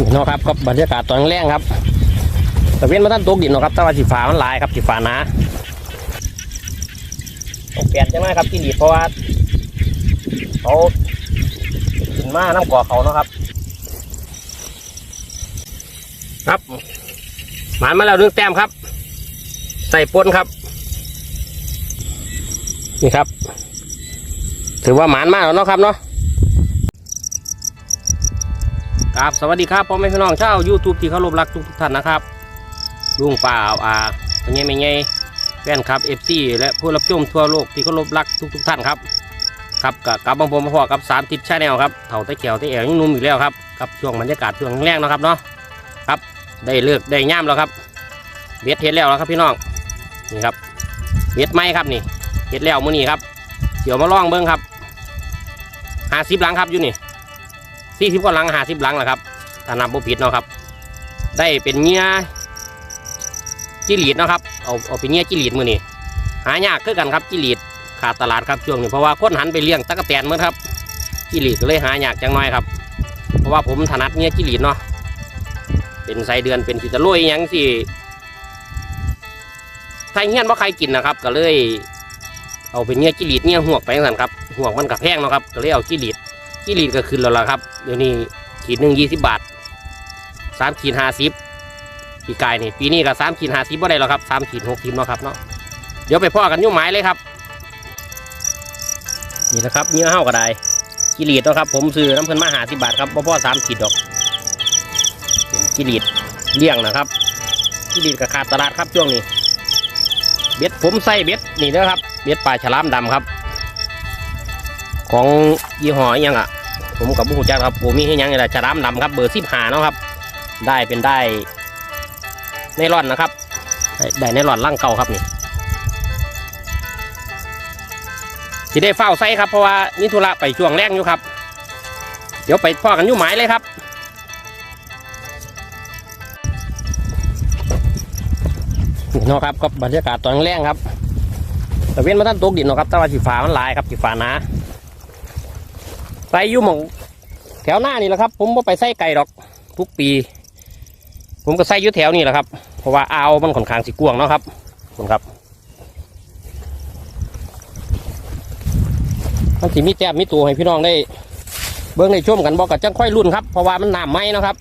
นี่เนาะครับก็บรรยากาศตอนแรงครับแต่เว้นมาท่านตกดินเนาะครับแต่ว่าสีฟ้ามันลายครับสีฟ้านาต้องเปลี่ยนจังไหมครับที่ดีเพราะว่าเขาขึ้นมาน้ำก่อเขาเนาะครับ ครับหมานมาแล้วหนึ่งแต้มครับ ใส่ปนครับ นี่ครับ ถือว่าหมานมากแล้วเนาะครับเนาะ ครับสวัสดีครับพ่อแม่พี่น้องชาวยูทูบที่เคารพรักทุกทุกท่านนะครับลุงป่าอาอาเป็นไงไม่ไงแฟนครับเอฟซีและผู้รับชมทั่วโลกที่เคารพรักทุกทุกท่านครับครับกับกับบางผมมาพอกับสามทิศชาแนลครับเถ่าตะเกียวตะแอวยังนุ่มอีกแล้วครับกับช่วงบรรยากาศช่วงแรกนะครับเนาะครับได้เลือกได้ย่ามแล้วครับเบ็ดเฮ็ดแล้วครับพี่น้องนี่ครับเบ็ดไม้ครับนี่เฮ็ดแล้วมื้อนี้ครับเดี๋ยวมาลองเบิ้งครับห้าสิบหลังครับอยู่นี่ สี่สิบกว่าหลังห้าสิบหลังแหละครับถ้านับบ่ผิดเนาะครับ ได้เป็นเงี้ยจิลีดเนาะครับเอาเอาเป็นเงี้ยจิลีดมือนี้หายากคือกันครับจิลีดขาดตลาดครับช่วงนี้เพราะว่าคนหันไปเลี้ยงตะกแตนเมือครับจิลีดก็เลยหายากจังน้อยครับ เพราะว่าผมถนัดเงี้ยจิลีดเนาะเป็นไส้เดือนเป็นสิตะลุยยังสิไทยเงี้ยนว่าใครกินนะครับ ก็เลย เอาเป็นเงี้ยจิลีดเงี้ยหวกไปสั่นครับหวกมันกับแพงเนาะครับก็เลยเอาจิลีด จิลีดก็ขึ้นแล้วล่ะครับ เดี๋ยวนี้ขีดหนึ่งยี่สิบบาทสามขีดห้าสิบปีกายนี่ปีนี้ก็สามขีดห้าสิบว่าได้แล้วครับสามขีดหกสิบเนาะครับเนาะเดี๋ยวไปพ่อกันยุ่หมายเลยครับ นี่นะครับเนื้อเห่าก็ได้จิลีดเนาะครับ ผมซื้อน้ำเพิ่นมาหาสิบบาทครับบ่พ่อสามขีดดอกกิริดเลี้ยงนะครับกิริดกับขาดตลาดครับช่วงนี้เบ็ดผมใส่เบ็ดนี่นะครับเบ็ดปลาฉลามดำครับ ของยี่ห้อยังอะ ผมกับบุ้งจักครับผมมีให้ยังไงล่ะฉลามดำครับเบอร์สิบหาเนาะครับ ได้เป็นได้ในร่อนนะครับ ได้ได้ในร่อนล่างเก่าครับนี่ที่ได้เฝ้าใส่ครับเพราะว่านิทุระไปช่วงแรกอยู่ครับ เดี๋ยวไปพ่อกันอยู่หมายเลยครับนี่เนาะครับก็บรรยากาศตอนแรงครับแต่เว้นมาท่านตกดินเนาะครับแต่ว่าสีฟ้ามันลายครับสีฟ้านา ใส่อยุ่หมองแถวหน้านี่แหละครับ ผมไม่ไปใส่ไก่ดอกทุกปี ผมก็ใส่อยุ่แถวนี่แหละครับ เพราะว่าอ่าวมันค่อนข้างสีกวางเนาะครับคุณครับมันสีมีแต้มมีตัวให้พี่น้องได้ เบิ้งในช่วมกันบอกกับจังค่อยรุ่นครับเพราะว่ามันหน้ำไมเนะครับ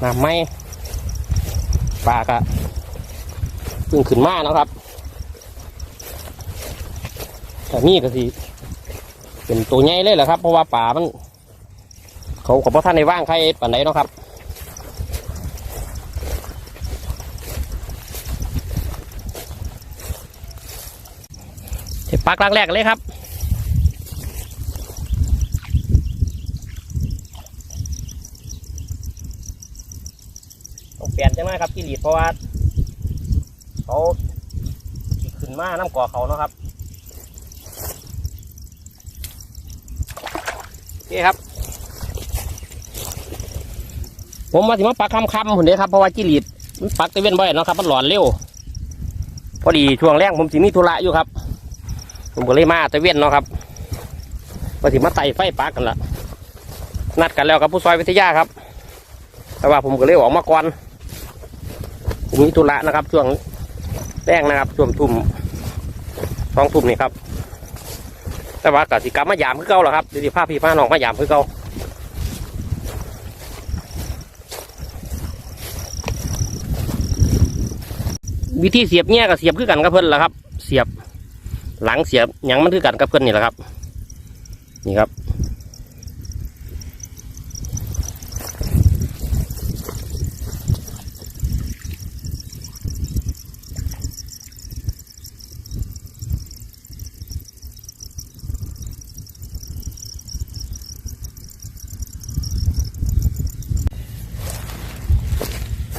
หน้ำไหมปลากะเพิ่งขึ้นมาเนาะครับแต่นี่ก็สิ เป็นตัวใหญ่เลยแหละครับ เพราะว่าป่ามัน เขากับพ่ท่านในว่างใครปันไหนเนาะครับเห็ดปักแรกๆเลยครับต้องเปลี่ยนจังเลยครับกิริดเพราะว่าเขาขึ้นมาน้ำก่อเขาเนาะครับ โอเครับ ผมมาถึงมาปักคำคำผุนเด้ครับเพราะว่าจิลีดมันปักตะเวนบ่อยเนาะครับ มันหลอนเร็ว พอดีช่วงแรกผมสิมีธุระอยู่ครับ ผมก็เลยมาตะเวนเนาะครับมาถึงมาไต่ไฟปักกันละนัดกันแล้วกับผู้ซอยวิทยาครับ แต่ว่าผมก็เลยออกมาก่อนผมมีธุระนะครับ ช่วงแป้งนะครับช่วงทุ่มสองทุ่มนี่ครับ แต่ว่ากสิกรรมมายามคือเก่าหรอครับดูดิภาพี่พาน้องมายามคือเก่าวิธีเสียบเนี่ยกับเสียบคือกันกับเพิ่นแหละครับ เสียบหลังเสียบยังมันคือกันกับเพิ่นนี่แหละครับ นี่ครับ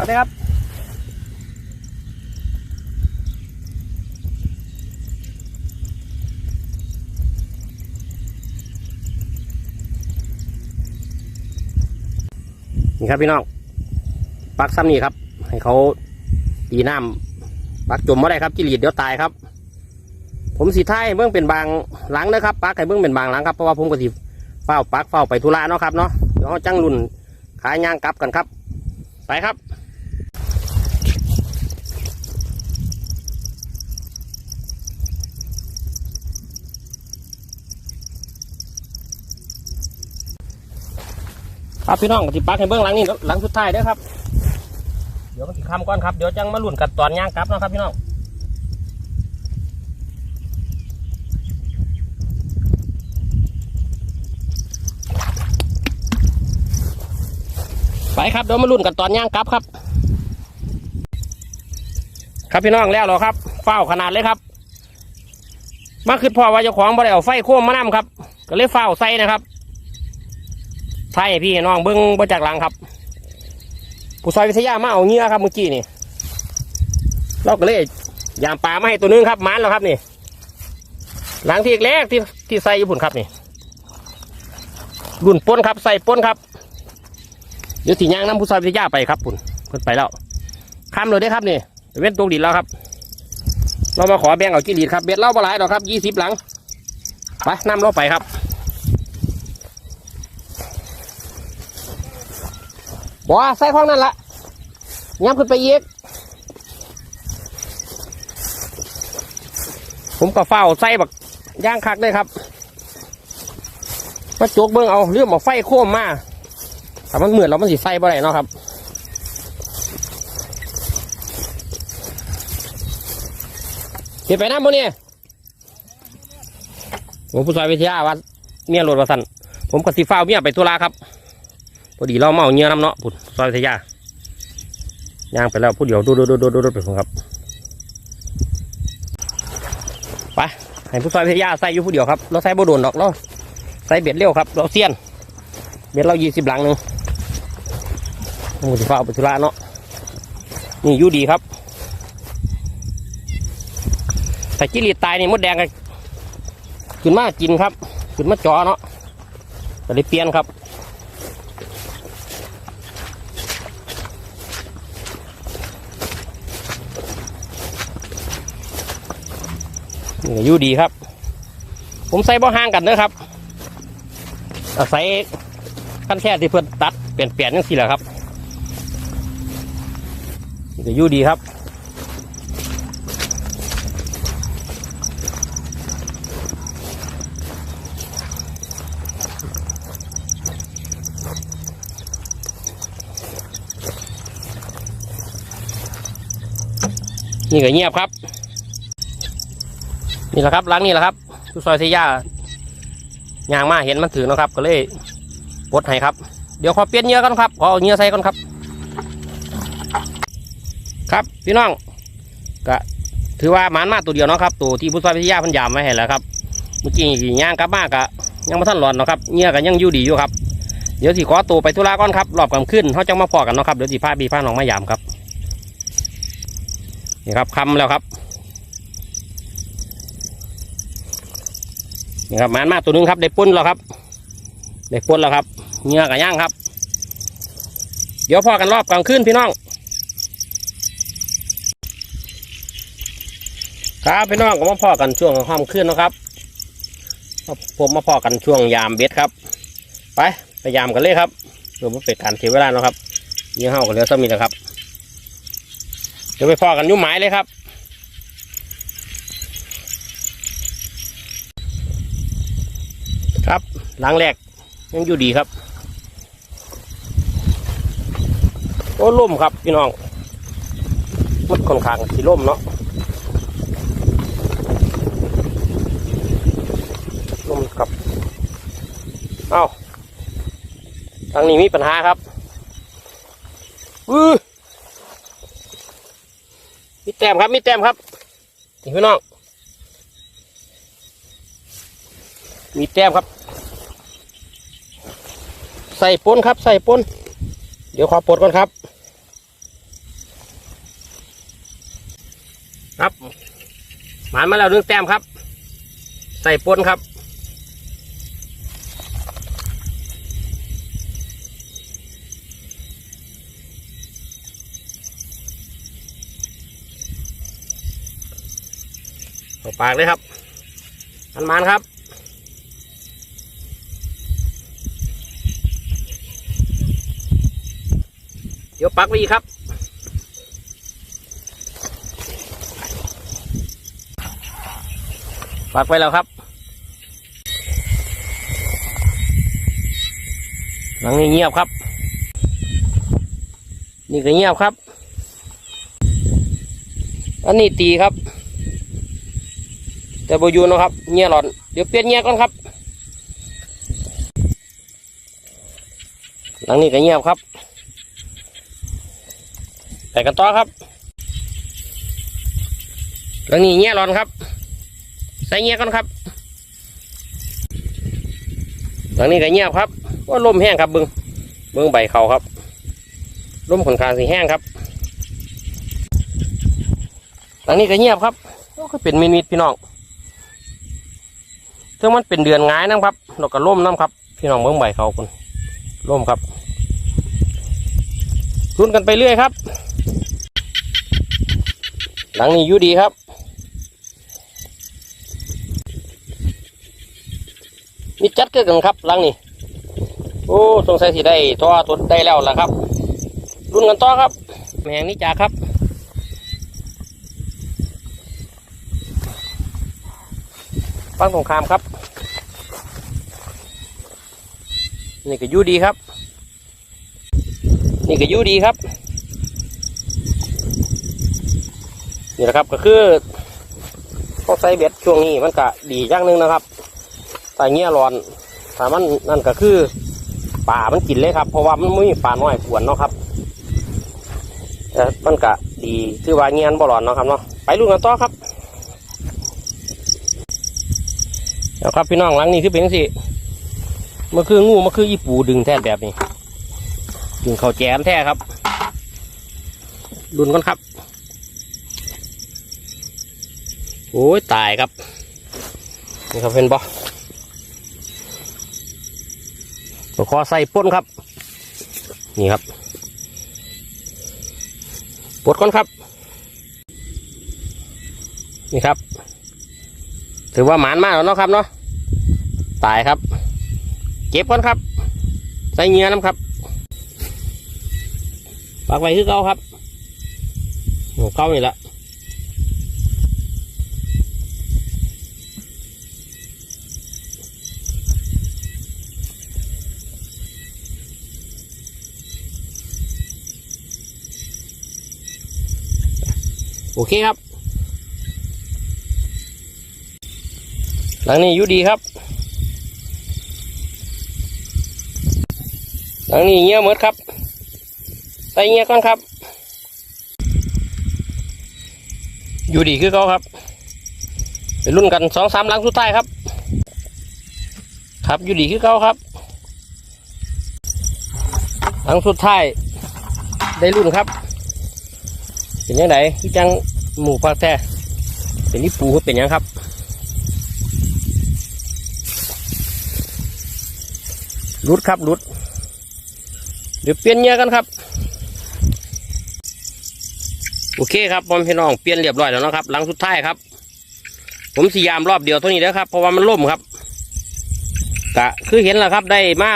เลยครับ นี่ครับพี่น้องปักซ้ำนี่ครับ ให้เขาตีน้ำปักจมไม่ได้ครับกิริดเดี๋ยวตายครับ ผมสีไทยเบื้องเป็นบางหลังนะครับปักให้เบื้องเป็นบางหลังครับเพราะว่าผมก็สิเฝ้าปักเฝ้าไปธุระเนาะครับเนาะเดี๋ยวเขาจังรุ่นขายย่างกลับกันครับ ไปครับ ครับพี่น้องกติปักให้เบื้องหลังนี่หลังสุดท้ายเด้อครับ เดี๋ยวมันสิคำก่อนครับเดี๋ยวจังมาลุ่นกันตอนย่างกลับนะครับพี่น้องไปครับเดี๋ยวมาลุ่นกันตอนย่างกลับครับ ครับพี่น้องแล้วหรอครับเฝ้าขนาดเลยครับ มาคือพ่อว่าเจ้าของบ่ได้เอาไฟโค้มมานํครับ ก็เลยเฝ้าใส่นะครับ ไทยพี่น้องเบิ้งบ่จากหลังครับ ผู้ซอยวิทยามาเอาเงี้ยครับเมื่อกี้นี่เราก็เลยยามปลามาให้ตัวนึงครับมันแล้วครับนี่ หลังที่แรกที่ที่ใส่ญี่ปุ่นครับนี่รุ่นป้นครับใส่ป้นครับเดี๋ยวถีย่างน้ำผู้ซอยวิทยาไปครับปุ่นเพิ่นไปแล้วข้ามเลยได้ครับนี่เว้นตกดินแล้วครับ เรามาขอแบ่งเอากิริดครับเบ็ดเล่าปลาไหลายดอกครับยี่สิบหลังไปนำเราไปครับ บัวใส่ข้องนั่นละย้ำขึ้นไปอีก ผมก็เฝ้าใส่บักย่างคักเลยครับ มาจกเบิ้งเอาเรื่องมาไฟโค้มมาถ้ามันเหมือนเรามันสิใส่บ่ได้เนาะครับเห็นไปน้ำบ่เนี่ยผมผู้ชายวิทยาว่าเมียรถว่าสันผมกับสีฟ้าเมียไปตุลาครับ พอดีเราเมาเงี้ยน้ำเนาะผู้ชายวิทยาย่างไปแล้วผู้เดียวดูดูดูดูดูดูไปผมครับไปให้ผู้ชายวิทยาใส่อยู่ผู้เดียวครับเราใส่บ่โดนดอกเราใส่เบ็ดเร็วครับ เราเซียน เบ็ดเรายี่สิบหลังหนึ่งผมสีฟ้าวไปตุลาเนาะนี่ยู่ดีครับถ้ากิริตายนี่มดแดงก็ขึ้นมากินครับขึ้นมาจอเนาะก็เลยเปลี่ยนครับ นี่อยู่ดีครับ ผมใส่บ่ห่างกันเด้อครับอาศัยขั้นแค่ที่เพื่อนตัดเปลี่ยนเปลี่ยนยังสิแหละครับนี่อยู่ดีครับนี่ก็เงียบครับ นี่แหละครับหล้างนี่แหละครับทุกซอยเทียายางมาเห็นมันถือเนาะครับ ก็เลยปลดให้ครับ เดี๋ยวขอเปลี่ยนเหงื่อกันครับขอเอาเหงื่อใส่กันครับ ครับพี่น้องก็ถือว่าหมานมาตัวเดียวนะครับ ตัวที่ผู้ซอยเทียาพันยามไว้ให้แล้วครับเมื่อกี้ย่างกลับมากะยังไม่ทันหลอนเนาะครับเหงื่อกันยังยู่ดีอยู่ครับเดี๋ยวสิขอตัวไปธุระก่อนครับรอบกลางคืนเขาจังมาพอกันเนาะครับเดี๋ยวสิพาบีพาน้องมายามครับนี่ครับคำแล้วครับ นี่ครับมานมาตัวหนึงครับ ได้ปุ้นแล้วครับ ได้ปุ้นแล้วครับเนื้อกย่างครับ เดี๋ยวพอกันรอบกลางคืนพี่น้อง ครับพี่น้องก็มาพอกันช่วงค่ำคืนนะครับ ผมมาพอกันช่วงยามเบ็ดครับ ไปไปยามกันเลยครับเดี๋ยวมาเป็ดการเสียเวลาเนาะครับเยี่ยเฮากันเหลือสมีนะครับ เดี๋ยวไปพอกันยุ่หมายเลยครับ หลังแรกยังอยู่ดีครับ โอ้ล่มครับพี่น้องมันค่อนข้างสีล่มเนาะล่มครับ เอ้าทางนี้มีปัญหาครับอือมีแต้มครับ มีแต้มครับนี่พี่น้อง มีแต้มครับ ใส่ปนครับ ใส่ปนเดี๋ยวขอปลดก่อนครับ ครับหมานมาแล้วหนึ่องแต้มครับ ใส่ปนครับเอาปากเลยครับมันมันครับ ค เดี๋ยว ปักไว้อีกครับ ปักไว้แล้วครับ หลังนี้เงียบครับ นี่ก็เงียบครับ อันนี้ตีครับ แต่บอยู่เนาะครับ เงียหลอน เดี๋ยวเปลี่ยนเงียก่อนครับ หลังนี้ก็เงียบครับ ไปกันต่อครับหลังนี้เงียหลอนครับ ใส่เงียก่อนครับหลังนี้ก็เงียบครับว่าลมแห้งครับบึงบึงใบเขาครับลมขนคางสีแห้งครับหลังนี้ก็เงียบครับก็เป็นมินิดพี่น้องซึ่งมันเป็นเดือนงายนะครับเราก็ล่มน้ำครับ พี่น้องเบิ้งใบเขาคนล่มครับทุนกันไปเรื่อยครับ หลังนี้อยู่ดีครับมีจัดเกิดกันครับหลังนี้ โอ้สงสัยสิได้ทอทุนได้แล้วล่ะครับรุ่นกันต่อครับแมงนี่จ่าครับฟังสงครามครับ นี่ก็อยูดีครับ นี่ก็อยูดีครับ นี่แหละครับก็คือต้อใส่เบ็ดช่วงนี้มันก็ดีอย่างหนึงนะครับแต่เงี้ยร้อนถ้ามันนั่นก็คือป่ามันกินเลยครับ เพราะว่ามันไม่มีป่าน้อยขวนเนาะครับแต่มันก็ดีคือว่าเงี้ยนบ่ร้อนเนาะครับเนาะไปลุ้นกันต่อครับแล้วครับพี่น้องหลังนี้คือเป็นสิมันคืองูมันคืออีปูดึงแท้แบบนี้ดึงเข่าแจมแท้ครับดุนกันครับ โอ้ยตายครับ นี่ครับเป็นบอตัวคอใส่ป้นครับ นี่ครับปดก่อนครับ นี่ครับ ถือว่าหมานมากแล้วเนาะครับเนาะตายครับ เก็บก่อนครับ ใส่เงี้ยน้ำครับปากไว้คือเก่าครับโอ้เก่านี่แหละ โอเคครับ หลังนี้อยู่ดีครับ หลังนี้เงี้ยหมดครับใส่เงี้ยก่อนครับอยู่ดีคือเขาครับเป็นรุ่นกันสองสามหลังสุดท้ายครับ ครับอยู่ดีคือเขาครับ หลังสุดท้ายได้รุ่นครับ เป็นยังไงพี่จังหมูปลาแท้เป็นนี่ปูเขาเป็นยังครับรุดครับรุด เดี๋ยวเปลี่ยนเงี้ยกันครับ โอเคครับพ่อม่พี่น้องเปลี่ยนเรียบร้อยแล้วนะครับ หลังสุดท้ายครับ ผมสียามรอบเดียวเท่านี้แล้วครับ เพราะว่ามันล่มครับกะคือเห็นแล้วครับได้มา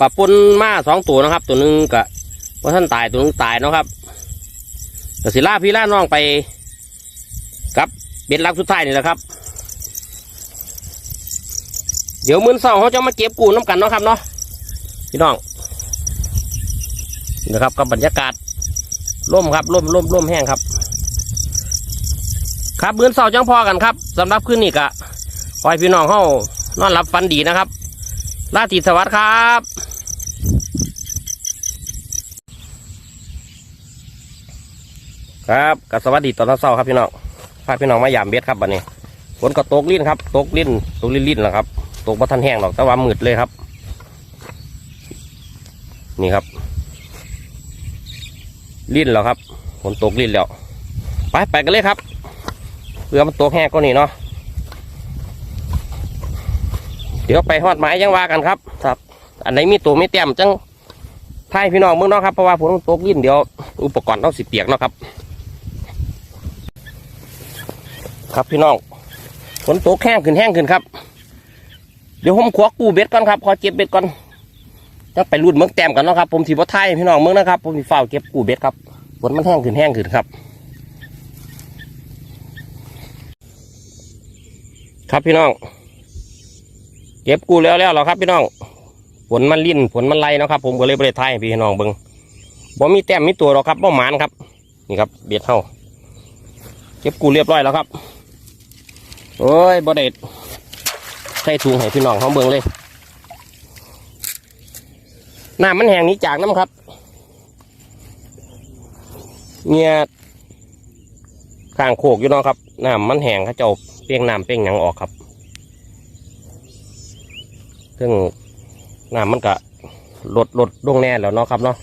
ปะปนมาสองตัวนะครับ ตัวหนึ่งกะว่าท่านตายตัวนึงตายนะครับ แต่สิล่าพี่ล่าน้องไปกับเบ็ดลักสุดท้ายนี่แหละครับ เดี๋ยวมื้อเช้าเขาจะมาเก็บกูน้ำกันเนาะครับเนาะพี่น้องนะครับกับบรรยากาศร่มครับร่มร่มร่มแห้งครับ ครับเบื้อนเสาจังพอกันครับสำหรับคืนนี้กะขอให้พี่น้องเฮานอนหลับฝันดีนะครับราตรีสวัสดิ์ครับ ครับกับสวัสดีตอนเช้าครับพี่น้องพาพี่น้องมายามเบ็ดครับบัดนี้ฝนก็ตกลิ้นครับตกลิ้นตกลิ้นลิ้นแหละครับตกบ่ทันแห้งหรอกแต่ว่ามืดเลยครับ นี่ครับ ลิ้นแล้วครับฝนตกลิ้นแล้วไปไปกันเลยครับเพื่อมันตกแห้งก็นี่เนาะเดี๋ยวไปหอดไม้ยังว่ากันครับ ครับ อันไหนมีตัวไมีเต็มจังทายพี่น้องเมืองเนาะครับเพราะว่าฝนมันตกลิ้นเดี๋ยวอุปกรณ์ต้องสิเปียกเนาะครับ ครับพี่น้องฝนตกแห้งขึ้นแห้งขึ้นครับ เดี๋ยวผมขวกูเบ็ดก่อนครับขอเก็บเบ็ดก่อนจะไปรุ่นเมืองแต้มกันเนาะครับ ผมสีบ่ไทยพี่น้องเมืองนะครับ ผมสีฝ้าวเก็บกูเบ็ดครับฝนมันแห้งขึ้นแห้งขึ้นครับ ครับพี่น้อง เก็บกูแล้วแล้วหรอครับ พี่น้องฝนมันลิ่นฝนมันไล่นะครับ ผมก็เลยไปไทยพี่น้องเบิ่งบ่มีแต้มมีตัวหรอกครับบ่หมานครับ นี่ครับเบ็ดเฮาเก็บกูเรียบร้อยแล้วครับ โอ้ยบ่ได้ใส่ถุงให้พี่น้องเขาเบิ่งเลยน้ำมันแห้งนี้จากน้ำครับเนี่ยข้างโคกอยู่เนาะครับน้ำมันแห้งเขาเจ้าเปียงน้ำเปียงหยังออกครับ ซึ่งน้ำมันก็ลดลดลงแน่แล้วเนาะครับเนาะ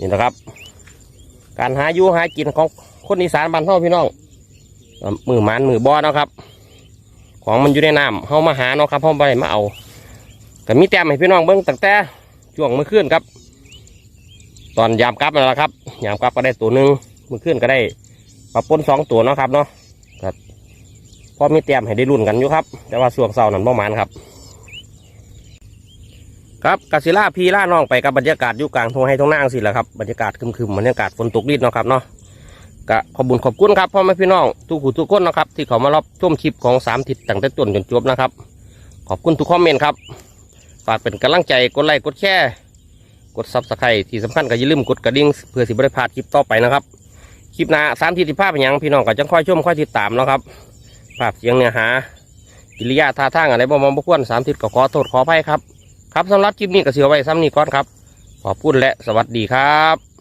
นี่นะครับ การหาอยู่หากินของคนอีสานบ้านเฮาพี่น้อง มือมันมือบ่อเนาะครับ ของมันอยู่ในน้ำเฮามาหาเนาะครับเฮาไปมาเอาก็มีแต้มให้พี่น้องเบิ้งตั้งแต่ช่วงเมื่อคืนครับ ตอนยามกลับนั่นแหละครับยามกลับก็ได้ตัวหนึ่งเมื่อคืนก็ได้ปลาปนสองตัวเนาะครับเนาะครับพอมีแต้มให้ได้รุ่นกันอยู่ครับ แต่ว่าช่วงเสาร์นั้นประมาณครับ ครับกาศิล่าพีล่าน้องไปกับบรรยากาศอยู่กลางทงให้ทงนางสิแหละครับบรรยากาศคึมๆบรรยากาศฝนตกนิดเนาะครับเนาะ ก็ขอบุญขอบคุณครับพ่อแม่พี่น้องทุกผู้ทุกคนนะครับ ที่เขามารับชมคลิปของสามทิศตั้งแต่ต้นจนจบนะครับ ขอบคุณทุกคอมเมนต์ครับฝากเป็นกำลังใจกดไลค์กดแชร์กดซับสไครต์ที่สำคัญก็อย่าลืมกดกระดิ่งเพื่อสิบได้พลาดคลิปต่อไปนะครับคลิปหน้าสามทีที่ภาพเป็นยังพี่น้องก็จะค่อยชมค่อยติดตามนะครับภาพเสียงเนื้อหากิริยาท่าทางอะไรบ่มองบ่ควรสามทิศก็ขอโทษขออภัยครับ ครับสำหรับคลิปนี้ก็เสียไว้ซ้ำนี้ก่อนครับ ขอบคุณและสวัสดีครับ